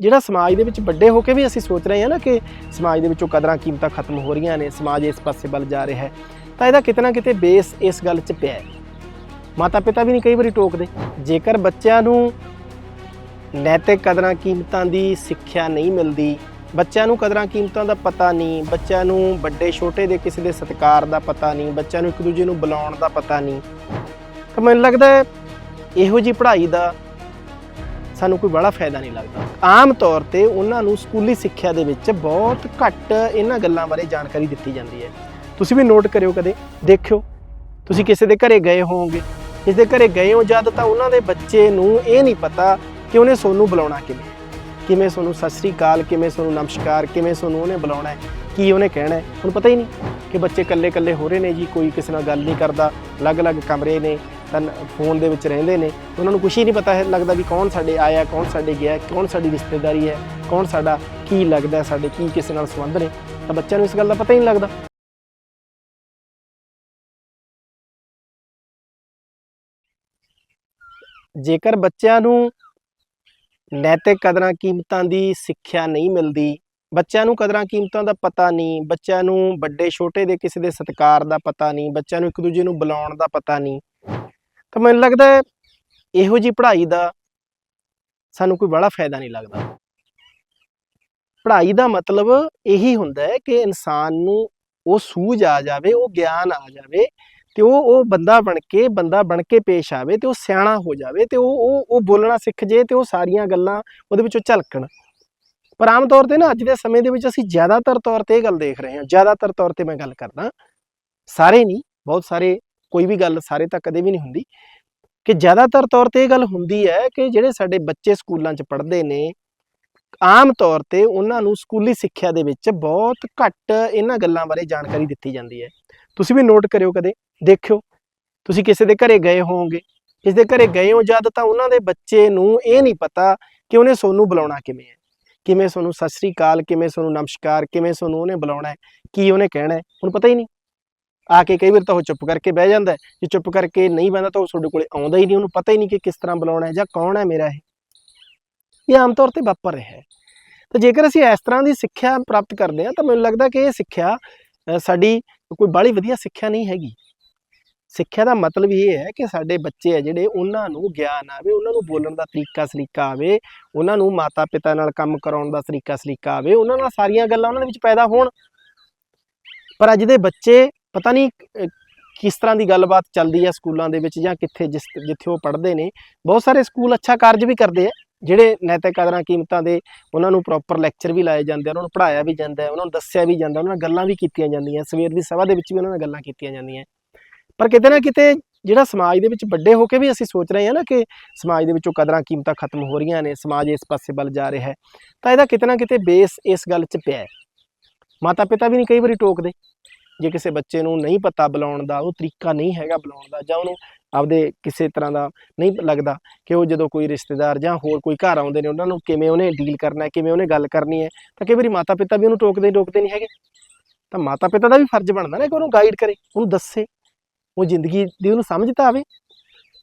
ਜਿਹੜਾ ਸਮਾਜ ਦੇ ਵਿੱਚ ਵੱਡੇ ਹੋ ਕੇ ਵੀ ਅਸੀਂ ਸੋਚ ਰਹੇ ਹਾਂ ਨਾ ਕਿ ਸਮਾਜ ਦੇ ਵਿੱਚੋਂ ਕਦਰਾਂ ਕੀਮਤਾਂ ਖਤਮ ਹੋ ਰਹੀਆਂ ਨੇ, ਸਮਾਜ ਇਸ ਪਾਸੇ ਵੱਲ ਜਾ ਰਿਹਾ ਹੈ, ਤਾਂ ਇਹਦਾ ਕਿਤੇ ਨਾ ਕਿਤੇ ਬੇਸ ਇਸ ਗੱਲ 'ਚ ਪਿਆ ਹੈ। ਮਾਤਾ ਪਿਤਾ ਵੀ ਨਹੀਂ ਕਈ ਵਾਰੀ ਟੋਕਦੇ। ਜੇਕਰ ਬੱਚਿਆਂ ਨੂੰ ਨੈਤਿਕ ਕਦਰਾਂ ਕੀਮਤਾਂ ਦੀ ਸਿੱਖਿਆ ਨਹੀਂ ਮਿਲਦੀ, ਬੱਚਿਆਂ ਨੂੰ ਕਦਰਾਂ ਕੀਮਤਾਂ ਦਾ ਪਤਾ ਨਹੀਂ, ਬੱਚਿਆਂ ਨੂੰ ਵੱਡੇ ਛੋਟੇ ਦੇ ਕਿਸੇ ਦੇ ਸਤਿਕਾਰ ਦਾ ਪਤਾ ਨਹੀਂ, ਬੱਚਿਆਂ ਨੂੰ ਇੱਕ ਦੂਜੇ ਨੂੰ ਬੁਲਾਉਣ ਦਾ ਪਤਾ ਨਹੀਂ, ਤਾਂ ਮੈਨੂੰ ਲੱਗਦਾ ਇਹੋ ਜੀ ਪੜ੍ਹਾਈ ਦਾ ਸਾਨੂੰ ਕੋਈ ਬੜਾ ਫਾਇਦਾ ਨਹੀਂ ਲੱਗਦਾ। ਆਮ ਤੌਰ ਤੇ ਉਹਨਾਂ ਨੂੰ ਸਕੂਲੀ ਸਿੱਖਿਆ ਦੇ ਵਿੱਚ ਬਹੁਤ ਘੱਟ ਇਹਨਾਂ ਗੱਲਾਂ ਬਾਰੇ ਜਾਣਕਾਰੀ ਦਿੱਤੀ ਜਾਂਦੀ ਹੈ। ਤੁਸੀਂ ਵੀ ਨੋਟ ਕਰਿਓ ਕਦੇ, ਦੇਖਿਓ। ਤੁਸੀਂ ਕਿਸੇ ਦੇ ਘਰੇ ਗਏ ਹੋਵੋਗੇ। ਕਿਸੇ ਦੇ ਘਰੇ ਗਏ ਹੋ ਜਦ ਤਾਂ ਉਹਨਾਂ ਦੇ ਬੱਚੇ ਨੂੰ ਇਹ ਨਹੀਂ ਪਤਾ ਕਿ ਉਹਨੇ ਸੋਨੂੰ ਬੁਲਾਉਣਾ ਕਿਵੇਂ। ਕਿਵੇਂ ਸੋਨੂੰ ਸਤਿ ਸ੍ਰੀ ਅਕਾਲ, ਕਿਵੇਂ ਸੋਨੂੰ ਨਮਸਕਾਰ, ਕਿਵੇਂ ਸੋਨੂੰ ਉਹਨੇ ਬੁਲਾਉਣਾ ਹੈ, ਕੀ ਉਹਨੇ ਕਹਿਣਾ ਹੈ। ਹੁਣ ਪਤਾ ਹੀ ਨਹੀਂ ਕਿ ਬੱਚੇ ਇਕੱਲੇ ਇਕੱਲੇ ਹੋ ਰਹੇ ਨੇ ਜੀ, ਕੋਈ ਕਿਸੇ ਨਾਲ ਗੱਲ ਨਹੀਂ ਕਰਦਾ, ਅਲੱਗ-ਅਲੱਗ ਕਮਰੇ ਨੇ। ਤਾਂ ਫੋਨ ਦੇ ਵਿੱਚ ਰਹਿੰਦੇ ਨੇ। ਉਹਨਾਂ ਨੂੰ ਕੁਛ ਹੀ ਨਹੀਂ ਪਤਾ ਹੈ, ਲੱਗਦਾ ਵੀ ਕੌਣ ਸਾਡੇ ਆਇਆ, ਕੌਣ ਸਾਡੇ ਗਿਆ, ਕੌਣ ਸਾਡੀ ਰਿਸ਼ਤੇਦਾਰੀ ਹੈ, ਕੌਣ ਸਾਡਾ ਕੀ ਲੱਗਦਾ, ਸਾਡੇ ਕੀ ਕਿਸੇ ਨਾਲ ਸੰਬੰਧ ਨੇ। ਤਾਂ ਬੱਚਿਆਂ ਨੂੰ ਇਸ ਗੱਲ ਦਾ ਪਤਾ ਹੀ ਨਹੀਂ ਲੱਗਦਾ। ਜੇਕਰ ਬੱਚਿਆਂ ਨੂੰ ਨੈਤਿਕ ਕਦਰਾਂ ਕੀਮਤਾਂ ਦੀ ਸਿੱਖਿਆ ਨਹੀਂ ਮਿਲਦੀ, ਬੱਚਿਆਂ ਨੂੰ ਕਦਰਾਂ ਕੀਮਤਾਂ ਦਾ ਪਤਾ ਨਹੀਂ, ਬੱਚਿਆਂ ਨੂੰ ਵੱਡੇ ਛੋਟੇ ਦੇ ਕਿਸੇ ਦੇ ਸਤਿਕਾਰ ਦਾ ਪਤਾ ਨਹੀਂ, ਬੱਚਿਆਂ ਨੂੰ ਇੱਕ ਦੂਜੇ ਨੂੰ ਬੁਲਾਉਣ ਦਾ ਪਤਾ ਨਹੀਂ ਤਾਂ ਮੈਨੂੰ ਲੱਗਦਾ ਇਹੋ ਜੀ ਪੜ੍ਹਾਈ ਦਾ ਸਾਨੂੰ ਕੋਈ ਬੜਾ ਫਾਇਦਾ ਨਹੀਂ ਲੱਗਦਾ। ਪੜ੍ਹਾਈ ਦਾ ਮਤਲਬ ਇਹੀ ਹੁੰਦਾ ਹੈ ਕਿ ਇਨਸਾਨ ਨੂੰ ਉਹ ਸੂਝ ਆ ਜਾਵੇ, ਉਹ ਗਿਆਨ ਆ ਜਾਵੇ ਤੇ ਉਹ ਉਹ ਬੰਦਾ ਬਣ ਕੇ, ਬੰਦਾ ਬਣ ਕੇ ਪੇਸ਼ ਆਵੇ ਤੇ ਉਹ ਸਿਆਣਾ ਹੋ ਜਾਵੇ ਤੇ ਉਹ ਉਹ ਉਹ ਬੋਲਣਾ ਸਿੱਖ ਜੇ ਤੇ ਉਹ ਸਾਰੀਆਂ ਗੱਲਾਂ ਉਹਦੇ ਵਿੱਚੋਂ ਝਲਕਣ। ਪਰ ਆਮ ਤੌਰ ਤੇ ਨਾ ਅੱਜ ਦੇ ਸਮੇਂ ਦੇ ਵਿੱਚ ਅਸੀਂ ਜ਼ਿਆਦਾਤਰ ਤੌਰ ਤੇ ਇਹ ਗੱਲ ਦੇਖ ਰਹੇ ਹਾਂ। ਜ਼ਿਆਦਾਤਰ ਤੌਰ ਤੇ ਮੈਂ ਗੱਲ ਕਰਦਾ, ਸਾਰੇ ਨਹੀਂ, ਬਹੁਤ ਸਾਰੇ ਕੋਈ ਵੀ ਗੱਲ ਸਾਰੇ ਤਾਂ ਕਦੇ ਵੀ ਨਹੀਂ ਹੁੰਦੀ। ਕਿ ਜ਼ਿਆਦਾਤਰ ਤੌਰ ਤੇ ਇਹ ਗੱਲ ਹੁੰਦੀ ਹੈ ਕਿ ਜਿਹੜੇ ਸਾਡੇ ਬੱਚੇ ਸਕੂਲਾਂ 'ਚ ਪੜ੍ਹਦੇ ਨੇ, ਆਮ ਤੌਰ ਤੇ ਉਹਨਾਂ ਨੂੰ ਸਕੂਲੀ ਸਿੱਖਿਆ ਦੇ ਵਿੱਚ ਬਹੁਤ ਘੱਟ ਇਹਨਾਂ ਗੱਲਾਂ ਬਾਰੇ ਜਾਣਕਾਰੀ ਦਿੱਤੀ ਜਾਂਦੀ ਹੈ। ਤੁਸੀਂ ਵੀ ਨੋਟ ਕਰਿਓ ਕਦੇ, ਦੇਖਿਓ। ਤੁਸੀਂ ਕਿਸੇ ਦੇ ਘਰੇ ਗਏ ਹੋਵੋਗੇ, ਕਿਸੇ ਦੇ ਘਰੇ ਗਏ ਹੋ ਜਦ ਤਾਂ ਉਹਨਾਂ ਦੇ ਬੱਚੇ ਨੂੰ ਇਹ ਨਹੀਂ ਪਤਾ ਕਿ ਉਹਨੇ ਸੋਨੂੰ ਬੁਲਾਉਣਾ ਕਿਵੇਂ ਹੈ। ਕਿਵੇਂ ਸੋਨੂੰ ਸਤਿ ਸ੍ਰੀ ਅਕਾਲ, ਕਿਵੇਂ ਸੋਨੂੰ ਨਮਸਕਾਰ, ਕਿਵੇਂ ਸੋਨੂੰ ਉਹਨੇ ਬੁਲਾਉਣਾ ਹੈ, ਕੀ ਉਹਨੇ ਕਹਿਣਾ ਹੈ ਹੁਣ ਪਤਾ ਹੀ ਨਹੀਂ। ਆ ਕੇ ਕਈ ਵਾਰ ਤਾਂ ਉਹ ਚੁੱਪ ਕਰਕੇ ਬਹਿ ਜਾਂਦਾ ਜੇ ਚੁੱਪ ਕਰਕੇ ਨਹੀਂ ਬਹਿੰਦਾ ਤਾਂ ਉਹ ਤੁਹਾਡੇ ਕੋਲੇ ਆਉਂਦਾ ਹੀ ਨਹੀਂ, ਉਹਨੂੰ ਪਤਾ ਹੀ ਨਹੀਂ ਕਿ ਕਿਸ ਤਰ੍ਹਾਂ ਬੁਲਾਉਣਾ ਹੈ ਜਾਂ ਕੌਣ ਹੈ ਮੇਰਾ ਇਹ। ਇਹ ਆਮ ਤੌਰ ਤੇ ਵਾਪਰ ਰਿਹਾ ਹੈ। ਤਾਂ ਜੇਕਰ ਅਸੀਂ ਇਸ ਤਰ੍ਹਾਂ ਦੀ ਸਿੱਖਿਆ ਪ੍ਰਾਪਤ ਕਰਦੇ ਹਾਂ ਤਾਂ ਮੈਨੂੰ ਲੱਗਦਾ ਕਿ ਇਹ ਸਿੱਖਿਆ ਸਾਡੀ ਕੋਈ ਬਾਹਲੀ ਵਧੀਆ ਸਿੱਖਿਆ ਨਹੀਂ ਹੈਗੀ। ਸਿੱਖਿਆ ਦਾ ਮਤਲਬ ਇਹ ਹੈ ਕਿ ਸਾਡੇ ਬੱਚੇ ਆ ਜਿਹੜੇ ਉਹਨਾਂ ਨੂੰ ਗਿਆਨ ਆਵੇ, ਉਹਨਾਂ ਨੂੰ ਬੋਲਣ ਦਾ ਤਰੀਕਾ ਸਲੀਕਾ ਆਵੇ, ਉਹਨਾਂ ਨੂੰ ਮਾਤਾ ਪਿਤਾ ਨਾਲ ਕੰਮ ਕਰਾਉਣ ਦਾ ਤਰੀਕਾ ਸਲੀਕਾ ਆਵੇ, ਉਹਨਾਂ ਨਾਲ ਸਾਰੀਆਂ ਗੱਲਾਂ ਉਹਨਾਂ ਦੇ ਵਿੱਚ ਪੈਦਾ ਹੋਣ। ਪਰ ਅੱਜ ਦੇ ਬੱਚੇ ਪਤਾ ਨਹੀਂ ਕਿਸ ਤਰ੍ਹਾਂ ਦੀ ਗੱਲਬਾਤ ਚੱਲਦੀ ਹੈ ਸਕੂਲਾਂ ਦੇ ਵਿੱਚ ਜਾਂ ਕਿੱਥੇ ਜਿਸ ਜਿੱਥੇ ਉਹ ਪੜ੍ਹਦੇ ਨੇ। ਬਹੁਤ ਸਾਰੇ ਸਕੂਲ ਅੱਛਾ ਕਾਰਜ ਵੀ ਕਰਦੇ ਆ, ਜਿਹੜੇ ਨੈਤਿਕ ਕਦਰਾਂ ਕੀਮਤਾਂ ਦੇ ਉਹਨਾਂ ਨੂੰ ਪ੍ਰੋਪਰ ਲੈਕਚਰ ਵੀ ਲਾਏ ਜਾਂਦੇ ਆ, ਉਹਨਾਂ ਨੂੰ ਪੜ੍ਹਾਇਆ ਵੀ ਜਾਂਦਾ ਹੈ, ਉਹਨਾਂ ਨੂੰ ਦੱਸਿਆ ਵੀ ਜਾਂਦਾ, ਉਹਨਾਂ ਨਾਲ ਗੱਲਾਂ ਵੀ ਕੀਤੀਆਂ ਜਾਂਦੀਆਂ, ਸਵੇਰ ਦੀ ਸਭਾ ਦੇ ਵਿੱਚ ਵੀ ਉਹਨਾਂ ਨਾਲ ਗੱਲਾਂ ਕੀਤੀਆਂ ਜਾਂਦੀਆਂ। ਪਰ ਕਿਤੇ ਨਾ ਕਿਤੇ ਜਿਹੜਾ ਸਮਾਜ ਦੇ ਵਿੱਚ ਵੱਡੇ ਹੋ ਕੇ ਵੀ ਅਸੀਂ ਸੋਚ ਰਹੇ ਹਾਂ ਨਾ ਕਿ ਸਮਾਜ ਦੇ ਵਿੱਚੋਂ ਕਦਰਾਂ ਕੀਮਤਾਂ ਖਤਮ ਹੋ ਰਹੀਆਂ ਨੇ, ਸਮਾਜ ਇਸ ਪਾਸੇ ਵੱਲ ਜਾ ਰਿਹਾ ਹੈ, ਤਾਂ ਇਹਦਾ ਕਿਤੇ ਨਾ ਕਿਤੇ ਬੇਸ ਇਸ ਗੱਲ 'ਚ ਪਿਆ ਹੈ। ਮਾਤਾ ਪਿਤਾ ਵੀ ਨਹੀਂ ਕਈ ਵਾਰੀ ਟੋਕਦੇ। ਜੇ ਕਿਸੇ ਬੱਚੇ ਨੂੰ ਨਹੀਂ ਪਤਾ ਬੁਲਾਉਣ ਦਾ, ਉਹ ਤਰੀਕਾ ਨਹੀਂ ਹੈਗਾ ਬੁਲਾਉਣ ਦਾ ਜਾਂ ਉਹਨੂੰ ਆਪਦੇ ਕਿਸੇ ਤਰ੍ਹਾਂ ਦਾ ਨਹੀਂ ਲੱਗਦਾ ਕਿ ਉਹ ਜਦੋਂ ਕੋਈ ਰਿਸ਼ਤੇਦਾਰ ਜਾਂ ਹੋਰ ਕੋਈ ਘਰ ਆਉਂਦੇ ਨੇ, ਉਹਨਾਂ ਨੂੰ ਕਿਵੇਂ ਉਹਨੇ ਡੀਲ ਕਰਨਾ ਹੈ, ਕਿਵੇਂ ਉਹਨੇ ਗੱਲ ਕਰਨੀ ਹੈ, ਤਾਂ ਕਈ ਵਾਰੀ ਮਾਤਾ ਪਿਤਾ ਵੀ ਉਹਨੂੰ ਟੋਕਦੇ ਟੋਕਦੇ ਨਹੀਂ ਹੈਗੇ। ਤਾਂ ਮਾਤਾ ਪਿਤਾ ਦਾ ਵੀ ਫਰਜ਼ ਬਣਦਾ ਨਾ ਕਿ ਉਹਨੂੰ ਗਾਈਡ ਕਰੇ, ਉਹਨੂੰ ਦੱਸੇ, ਉਹ ਜ਼ਿੰਦਗੀ ਦੀ ਉਹਨੂੰ ਸਮਝ ਤਾਂ ਆਵੇ।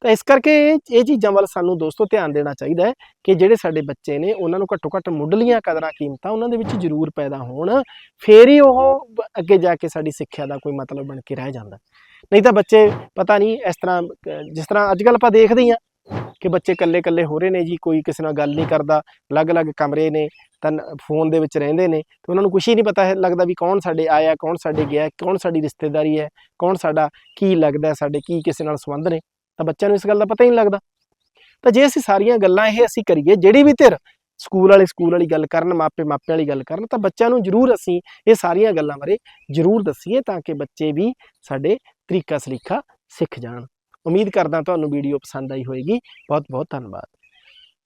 ਤਾਂ ਇਸ ਕਰਕੇ ਇਹ ਇਹ ਚੀਜ਼ਾਂ ਵੱਲ ਸਾਨੂੰ ਦੋਸਤੋ ਧਿਆਨ ਦੇਣਾ ਚਾਹੀਦਾ ਹੈ ਕਿ ਜਿਹੜੇ ਸਾਡੇ ਬੱਚੇ ਨੇ, ਉਹਨਾਂ ਨੂੰ ਘੱਟੋ ਘੱਟ ਮੁੱਢਲੀਆਂ ਕਦਰਾਂ ਕੀਮਤਾਂ ਉਹਨਾਂ ਦੇ ਵਿੱਚ ਜ਼ਰੂਰ ਪੈਦਾ ਹੋਣ, ਫੇਰ ਹੀ ਉਹ ਅੱਗੇ ਜਾ ਕੇ ਸਾਡੀ ਸਿੱਖਿਆ ਦਾ ਕੋਈ ਮਤਲਬ ਬਣ ਕੇ ਰਹਿ ਜਾਂਦਾ। ਨਹੀਂ ਤਾਂ ਬੱਚੇ ਪਤਾ ਨਹੀਂ ਇਸ ਤਰ੍ਹਾਂ ਜਿਸ ਤਰ੍ਹਾਂ ਅੱਜ ਕੱਲ੍ਹ ਆਪਾਂ ਦੇਖਦੇ ਹਾਂ ਕਿ ਬੱਚੇ ਇਕੱਲੇ ਇਕੱਲੇ ਹੋ ਰਹੇ ਨੇ ਜੀ, ਕੋਈ ਕਿਸੇ ਨਾਲ ਗੱਲ ਨਹੀਂ ਕਰਦਾ, ਅਲੱਗ-ਅਲੱਗ ਕਮਰੇ ਨੇ, ਤਾਂ ਫੋਨ ਦੇ ਵਿੱਚ ਰਹਿੰਦੇ ਨੇ, ਤੇ ਉਹਨਾਂ ਨੂੰ ਕੁਛ ਹੀ ਨਹੀਂ ਪਤਾ ਲੱਗਦਾ ਵੀ ਕੌਣ ਸਾਡੇ ਆਇਆ, ਕੌਣ ਸਾਡੇ ਗਿਆ, ਕੌਣ ਸਾਡੀ ਰਿਸ਼ਤੇਦਾਰੀ ਹੈ, ਕੌਣ ਸਾਡਾ ਕੀ ਲੱਗਦਾ ਸਾਡੇ ਕੀ ਕਿਸੇ ਨਾਲ ਸੰਬੰਧ ਨੇ। ਤਾਂ ਬੱਚਿਆਂ ਨੂੰ ਇਸ ਗੱਲ ਦਾ ਪਤਾ ਹੀ ਨਹੀਂ ਲੱਗਦਾ। ਤਾਂ ਜੇ ਅਸੀਂ ਸਾਰੀਆਂ ਗੱਲਾਂ ਇਹ ਅਸੀਂ ਕਰੀਏ, ਜਿਹੜੀ ਵੀ ਧਿਰ ਸਕੂਲ ਵਾਲੇ ਸਕੂਲ ਵਾਲੀ ਗੱਲ ਕਰਨ, ਮਾਪੇ ਮਾਪੇ ਵਾਲੀ ਗੱਲ ਕਰਨ, ਤਾਂ ਬੱਚਿਆਂ ਨੂੰ ਜ਼ਰੂਰ ਅਸੀਂ ਇਹ ਸਾਰੀਆਂ ਗੱਲਾਂ ਬਾਰੇ ਜ਼ਰੂਰ ਦੱਸੀਏ ਤਾਂ ਕਿ ਬੱਚੇ ਵੀ ਸਾਡੇ ਤਰੀਕਾ ਸਲੀਕਾ ਸਿੱਖ ਜਾਣ। ਉਮੀਦ ਕਰਦਾ ਤੁਹਾਨੂੰ ਵੀਡੀਓ ਪਸੰਦ ਆਈ ਹੋਵੇਗੀ ਬਹੁਤ ਬਹੁਤ ਧੰਨਵਾਦ।